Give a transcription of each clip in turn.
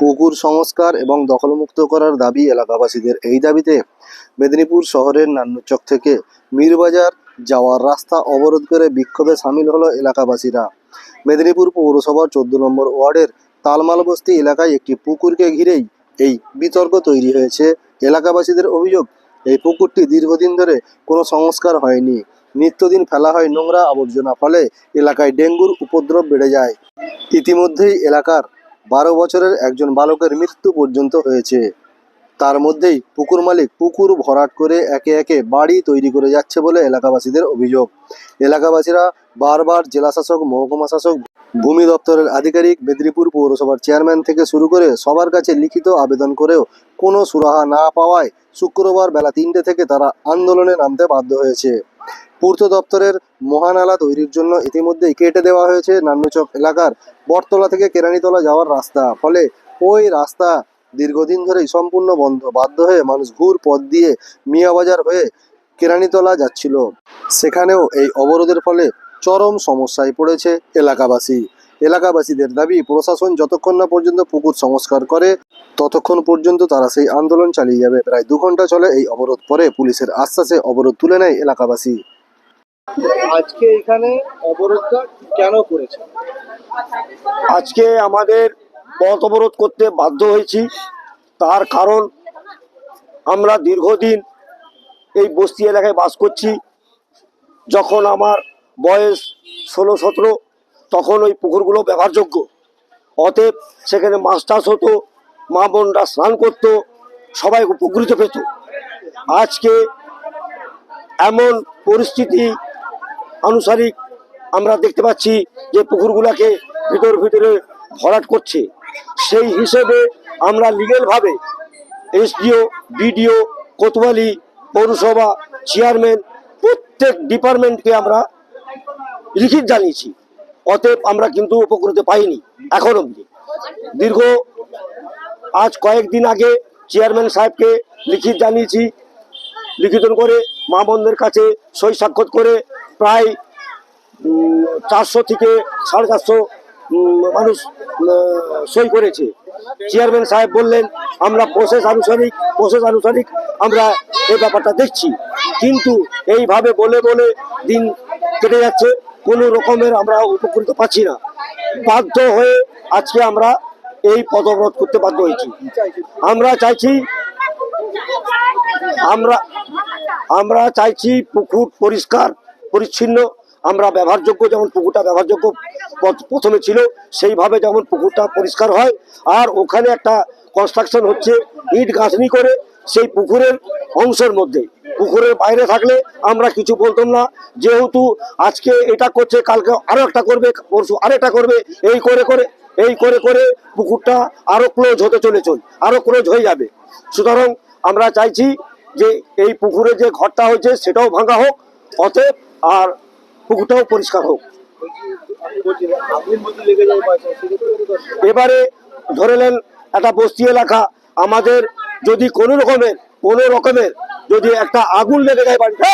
পুকুর সংস্কার এবং দখলমুক্ত করার দাবি এলাকাবাসীদের। এই দাবিতে মেদিনীপুর শহরের নান্নুচক থেকে মীরবাজার যাওয়ার রাস্তা অবরোধ করে বিক্ষোভে সামিল হলো এলাকাবাসীরা। মেদিনীপুর পৌরসভার চোদ্দ নম্বর ওয়ার্ডের তালমাল বস্তি এলাকায় একটি পুকুরকে ঘিরেই এই বিতর্ক তৈরি হয়েছে। এলাকাবাসীদের অভিযোগ, এই পুকুরটি দীর্ঘদিন ধরে কোনো সংস্কার হয়নি। নিত্যদিন ফেলা হয় নোংরা আবর্জনা, ফলে এলাকায় ডেঙ্গুর উপদ্রব বেড়ে যায়। ইতিমধ্যেই এলাকার বারো বছরের একজন বালকের মৃত্যু পর্যন্ত হয়েছে। তার মধ্যেই পুকুর মালিক পুকুর ভরাট করে একে একে বাড়ি তৈরি করে যাচ্ছে বলে এলাকাবাসীদের অভিযোগ। এলাকাবাসীরা বারবার জেলা শাসক মহকুমা শাসক ভূমি দপ্তরের আধিকারিক মেদিনীপুর পৌরসভার চেয়ারম্যান থেকে শুরু করে সবার কাছে লিখিত আবেদন করেও কোনো সুরাহা না পাওয়ায় শুক্রবার বেলা তিনটে থেকে তারা আন্দোলনে নামতে বাধ্য হয়েছে। পূর্ত দপ্তরের মহানালা তৈরির জন্য ইতিমধ্যেই কেটে দেওয়া হয়েছে নান্নুচক এলাকার বটতলা থেকে কেরানীতলা যাওয়ার রাস্তা। ফলে ওই রাস্তা দীর্ঘদিন ধরেই সম্পূর্ণ বন্ধ। বাধ্য হয়ে মানুষ ঘুর পথ দিয়ে মিয়াবাজার হয়ে কেরানীতলা যাচ্ছিল। সেখানেও এই অবরোধের ফলে চরম সমস্যায় পড়েছে এলাকাবাসী। এলাকাবাসীদের দাবি প্রশাসন যতক্ষণ না পর্যন্ত পুকুর সংস্কার করে ততক্ষণ পর্যন্ত তারা সেই আন্দোলন চালিয়ে যাবে। প্রায় দু ঘণ্টা চলে এই অবরোধ পরে পুলিশের আশ্বাসে অবরোধ তুলে নেয় এলাকাবাসী। আজকে এখানে অবরোধটা কেন করেছে? আজকে আমাদের পথ অবরোধ করতে বাধ্য হয়েছি। তার কারণ আমরা দীর্ঘদিন এই বস্তি এলাকায় বাস করছি। যখন আমার বয়স ষোলো, সতেরো, তখন ওই পুকুরগুলো ব্যবহারযোগ্য। অতএব সেখানে মাছ চাষ হতো, মা বোনরা স্নান করতো, সবাই উপকৃত পেত। আজকে এমন পরিস্থিতি আনুসারিক আমরা দেখতে পাচ্ছি যে পুকুরগুলোকে ভিতর ভিতরে ভরাট করছে। সেই হিসেবে আমরা লিগেলভাবে এসডিও, বিডিও, কোতোয়ালি পৌরসভা চেয়ারম্যান প্রত্যেক ডিপার্টমেন্টকে আমরা লিখিত জানিয়েছি। অতএব আমরা কিন্তু উপকৃত পাইনি, এখন অবধি। দীর্ঘ আজ কয়েকদিন আগে চেয়ারম্যান সাহেবকে লিখিত জানিয়েছি লিখিত করে মা বোনদের কাছে সই সাক্ষাৎ করে প্রায় চারশো থেকে সাড়ে চারশো মানুষ সই করেছে। চেয়ারম্যান সাহেব বললেন, আমরা প্রসেস আনুসারিক প্রসেস আনুসারিক আমরা এই ব্যাপারটা দেখছি। কিন্তু এইভাবে বলে বলে দিন কেটে যাচ্ছে। কোনো রকমের আমরা উপকৃত পাচ্ছি না। বাধ্য হয়ে আজকে আমরা এই পদবরোধ করতে বাধ্য হয়েছি। আমরা চাইছি আমরা আমরা চাইছি পুকুর পরিষ্কার, পরিচ্ছন্ন, আমরা ব্যবহারযোগ্য, যেমন পুকুরটা ব্যবহারযোগ্য প্রথমে ছিল, সেইভাবে যেমন পুকুরটা পরিষ্কার হয়, আর ওখানে একটা কনস্ট্রাকশন হচ্ছে, ইট গাঁথনি করে সেই পুকুরের অংশের মধ্যে। পুকুরের বাইরে থাকলে আমরা কিছু বলতাম না। যেহেতু আজকে এটা করছে, কালকে আরও একটা করবে, পরশু আর আরেকটা করবে, এই করে করে, এই করে করে পুকুরটা আরও ক্লোজ হতে চলে চল আরও ক্লোজ হয়ে যাবে। সুতরাং আমরা চাইছি যে এই পুকুরে যে ঘরটা হয়েছে সেটাও ভাঙা হোক, অতএব আর পুকুরটাও পরিষ্কার হোক। এবারে ধরে নেন, একটা বস্তি এলাকা, আমাদের যদি কোনো রকমের কোনো রকমের যদি একটা আগুন লেগে যায় বাড়িতে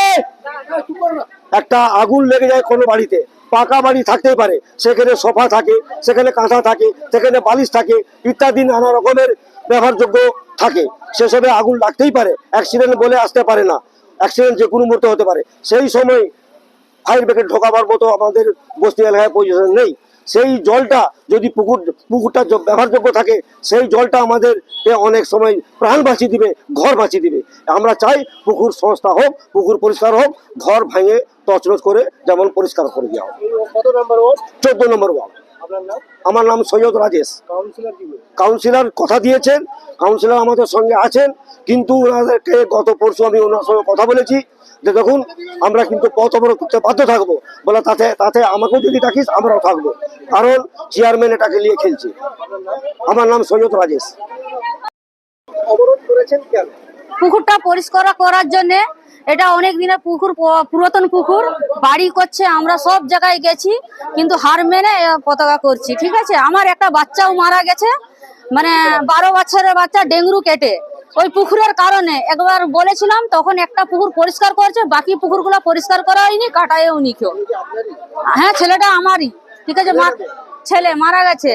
একটা আগুন লেগে যায় কোনো বাড়িতে, পাকা বাড়ি থাকতেই পারে। সেখানে সোফা থাকে, সেখানে কাঁথা থাকে, সেখানে বালিশ থাকে, ইত্যাদি নানা রকমের ব্যবহারযোগ্য থাকে। সেসবে আগুন লাগতেই পারে, অ্যাক্সিডেন্ট বলে আসতে পারে না। অ্যাক্সিডেন্ট যে কোনো মুহূর্তে হতে পারে। সেই সময় ফায়ার ব্রিগেড ঢোকাবার মতো আমাদের বস্তি এলাকায় পজিশন নেই। সেই জলটা যদি পুকুর পুকুরটা ব্যবহারযোগ্য থাকে সেই জলটা আমাদের অনেক সময় প্রাণ বাঁচিয়ে দিবে ঘর বাঁচিয়ে দিবে। আমরা চাই পুকুর সংস্থা হোক পুকুর পরিষ্কার হোক ঘর ভাঙে তছনছ করে যেমন পরিষ্কার করে দেওয়া হোক। চোদ্দ নম্বর ওয়ার্ড। আমার নাম সৈয়দ রাজেশ। কাউন্সিলর কথা দিয়েছেন কাউন্সিলর আমাদের সঙ্গে আছেন কিন্তু ওনাদেরকে গত পরশু আমি ওনার সঙ্গে কথা বলেছি যে দেখুন আমরা কিন্তু পথ অবরোধ করতে বাধ্য থাকব। বলে তাতে তাতে আমাকেও যদি ডাকিস আমরাও থাকব। কারণ চেয়ারম্যান এটাকে নিয়ে খেলছে। আমার নাম সৈয়দ রাজেশ। অবরোধ করেছেন কেন? পুকুরটা পরিষ্কার করার জন্য এটা অনেক দিনের পুকুর পুরাতন পুকুর, বাড়ি করছে, আমরা সব জায়গায় গেছি, কিন্তু হার মেনে পতাকা করছি, ঠিক আছে? আমার একটা বাচ্চাও মারা গেছে মানে বারো বছরের বাচ্চা ডেঙ্গু কেটে। ওই পুকুরের কারণে একবার বলেছিলাম, তখন একটা পুকুর পরিষ্কার করছে, বাকি পুকুরগুলো পরিষ্কার করা হয়নি, কাটায়ও নি কেউ। হ্যাঁ ছেলেটা আমারই, ঠিক আছে? মা- ছেলে মারা গেছে।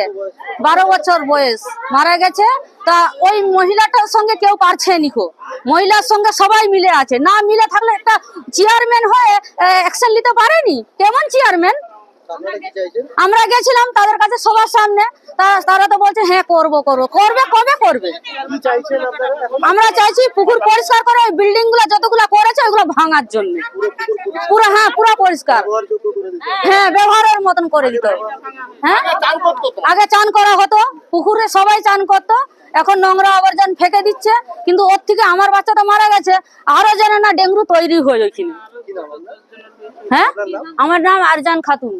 বারো বছর বয়স। মারা গেছে। তা ওই মহিলাটার সঙ্গে কেউ পারছে নিকো মহিলার সঙ্গে সবাই মিলে আছে। না মিলে থাকলে একটা চেয়ারম্যান হয়ে অ্যাকশন নিতে পারেনি? কেমন চেয়ারম্যান আমরা গেছিলাম তাদের কাছে সবার সামনে। তা- তারা তো বলছে হ্যাঁ করব করব। করবে কবে করবে? আমরা চাইছি পুকুর পরিষ্কার করে বিল্ডিংগুলো যতগুলো করেছে ওইগুলো ভাঙার জন্য। পুরো হ্যাঁ পুরো পরিষ্কার। হ্যাঁ ব্যবহারের মতন করে দিত হ্যাঁ? আগে চান করা হতো। পুকুরে সবাই চান করতো। এখন নোংরা আবর্জন ফেঁকে দিচ্ছে। কিন্তু ওর থেকে আমার বাচ্চাটা মারা গেছে। আরও যেন না ডেঙ্গু তৈরি হয়ে ওইখানে হ্যাঁ? আমার নাম আরজান খাতুন।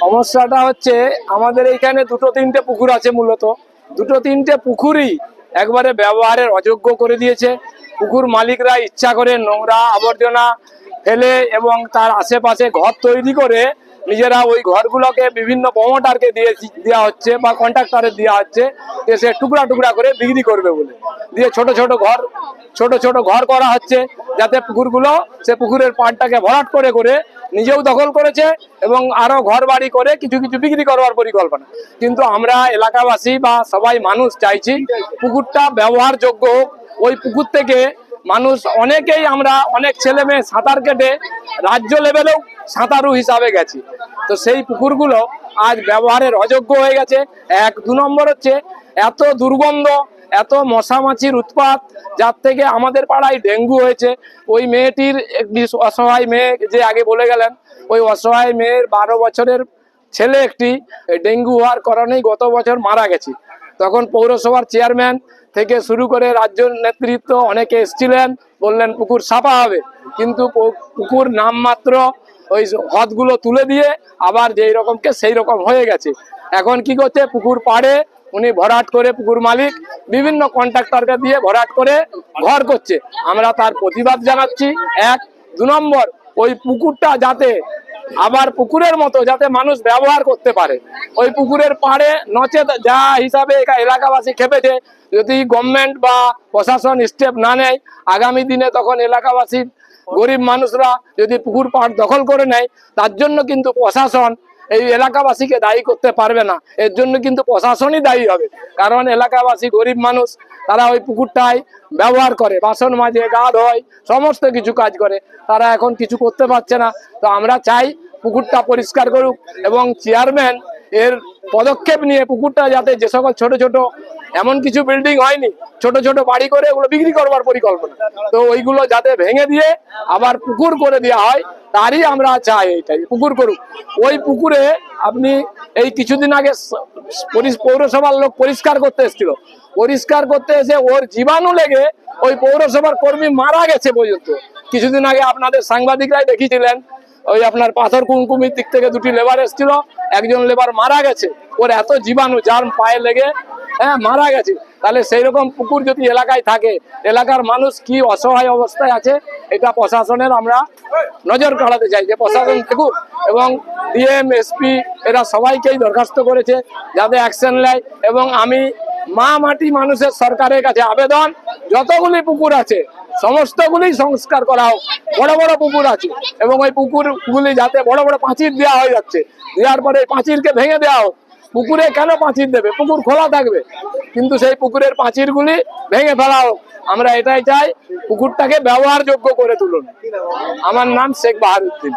সমস্যাটা হচ্ছে আমাদের এইখানে দুটো তিনটে পুকুর আছে মূলত। দুটো তিনটে পুকুরই একবারে ব্যবহারের অযোগ্য করে দিয়েছে। পুকুর মালিকরা ইচ্ছা করে নোংরা আবর্জনা ফেলে এবং তার আশেপাশে ঘর তৈরি করে নিজেরা ওই ঘরগুলোকে বিভিন্ন প্রমোটারকে দিয়ে দেওয়া হচ্ছে বা কন্ট্রাক্টরের দেওয়া হচ্ছে যে সে টুকরা টুকরা করে বিক্রি করবে বলে। দিয়ে ছোট ছোট ঘর, ছোট ছোট ঘর করা হচ্ছে যাতে পুকুরগুলো সে পুকুরের পাড়টাকে ভরাট করে করে নিজেও দখল করেছে এবং আরও ঘর বাড়ি করে কিছু কিছু বিক্রি করবার পরিকল্পনা। কিন্তু আমরা এলাকাবাসী বা সবাই মানুষ চাইছি পুকুরটা ব্যবহারযোগ্য হোক। ওই পুকুর থেকে মানুষ অনেকেই আমরা অনেক ছেলে মেয়ে সাঁতার কেটে রাজ্য লেভেলেও সাঁতারু হিসাবে গেছি। তো সেই পুকুরগুলো আজ ব্যবহারের অযোগ্য হয়ে গেছে। এক, দু নম্বর হচ্ছে এত দুর্গন্ধ এত মশামাছির উৎপাত, যার থেকে আমাদের পাড়ায় ডেঙ্গু হয়েছে। ওই মেয়েটির একটি অসহায় মেয়ে যে আগে বলে গেলেন, ওই অসহায় মেয়ের বারো বছরের ছেলে একটি ডেঙ্গু হওয়ার কারণেই গত বছর মারা গেছে। তখন পৌরসভার চেয়ারম্যান থেকে শুরু করে রাজ্য নেতৃত্ব অনেকে এসেছিলেন, বললেন, পুকুর সাফা হবে। কিন্তু পুকুর নামমাত্র ওই হদগুলো তুলে দিয়ে আবার যেই রকমকে সেই রকম হয়ে গেছে। এখন কি করছে? পুকুর পাড়ে উনি ভরাট করে পুকুর মালিক, বিভিন্ন কন্ট্রাক্টরকে দিয়ে ভরাট করে ঘর করছে। আমরা তার প্রতিবাদ জানাচ্ছি। এক, দু নম্বর, ওই পুকুরটা যাতে আবার পুকুরের মতো যাতে মানুষ ব্যবহার করতে পারে। ওই পুকুরের পাড়ে নচেত যা হিসাবে এলাকাবাসী খেপেছে, যদি গভর্নমেন্ট বা প্রশাসন স্টেপ না নেয়, আগামী দিনে তখন এলাকাবাসী গরিব মানুষরা যদি পুকুর পাড় দখল করে নেয়, তার জন্য কিন্তু প্রশাসন এই এলাকাবাসীকে দায়ী করতে পারবে না। এর জন্য কিন্তু প্রশাসনই দায়ী হবে। কারণ এলাকাবাসী গরিব মানুষ, তারা ওই পুকুরটাই ব্যবহার করে, বাসন মাজে গা ধোয় সমস্ত কিছু কাজ করে। তারা এখন কিছু করতে পারছে না। তো আমরা চাই পুকুরটা পরিষ্কার করুক এবং চেয়ারম্যান এর পদক্ষেপ নিয়ে পুকুরটা যাতে যে সকল ছোট ছোট, এমন কিছু বিল্ডিং হয়নি, ছোট ছোট বাড়ি করে ওগুলো বিক্রি করবার পরিকল্পনা। তো ওইগুলো যাতে ভেঙে দিয়ে আবার পুকুর করে দেওয়া হয় তারই আমরা চাই এইটাই, পুকুর করুক। ওই পুকুরে আপনি এই কিছুদিন আগে পৌরসভার লোক পরিষ্কার করতে এসেছিল। পরিষ্কার করতে এসে ওর জীবাণু লেগে ওই পৌরসভার কর্মী মারা গেছে পর্যন্ত। কিছুদিন আগে আপনাদের সাংবাদিকরাই দেখিয়েছিলেন, ওই আপনার পাথর কুমকুমির দিক থেকে দুটি লেবার এসেছিল, একজন লেবার মারা গেছে। ওর এত জীবাণু, যার পায়ে লেগে হ্যাঁ মারা গেছে। তাহলে সেই রকম পুকুর যদি এলাকায় থাকে, এলাকার মানুষ কি অসহায় অবস্থায় আছে, এটা প্রশাসনের আমরা নজর কাড়াতে চাই যে প্রশাসন দেখুক এবং ডিএম এসপি এরা সবাইকেই দরখাস্ত করেছে যাতে অ্যাকশন নেয় এবং আমি মা মাটি মানুষের সরকারের কাছে আবেদন, যতগুলি পুকুর আছে, সমস্তগুলি সংস্কার করা হোক, বড় বড় পুকুর আছে এবং ওই পুকুরগুলি যাতে বড় বড় পাঁচির দেওয়া হয়ে যাচ্ছে, দেওয়ার পরে পাঁচিরকে ভেঙে দেওয়া হোক, পুকুরে কেন পাঁচির দেবে? পুকুর খোলা থাকবে। কিন্তু সেই পুকুরের পাঁচিরগুলি ভেঙে ফেলা হোক আমরা এটাই চাই, পুকুরটাকে ব্যবহারযোগ্য করে তুলুন। আমার নাম শেখ বাহারুদ্দিন।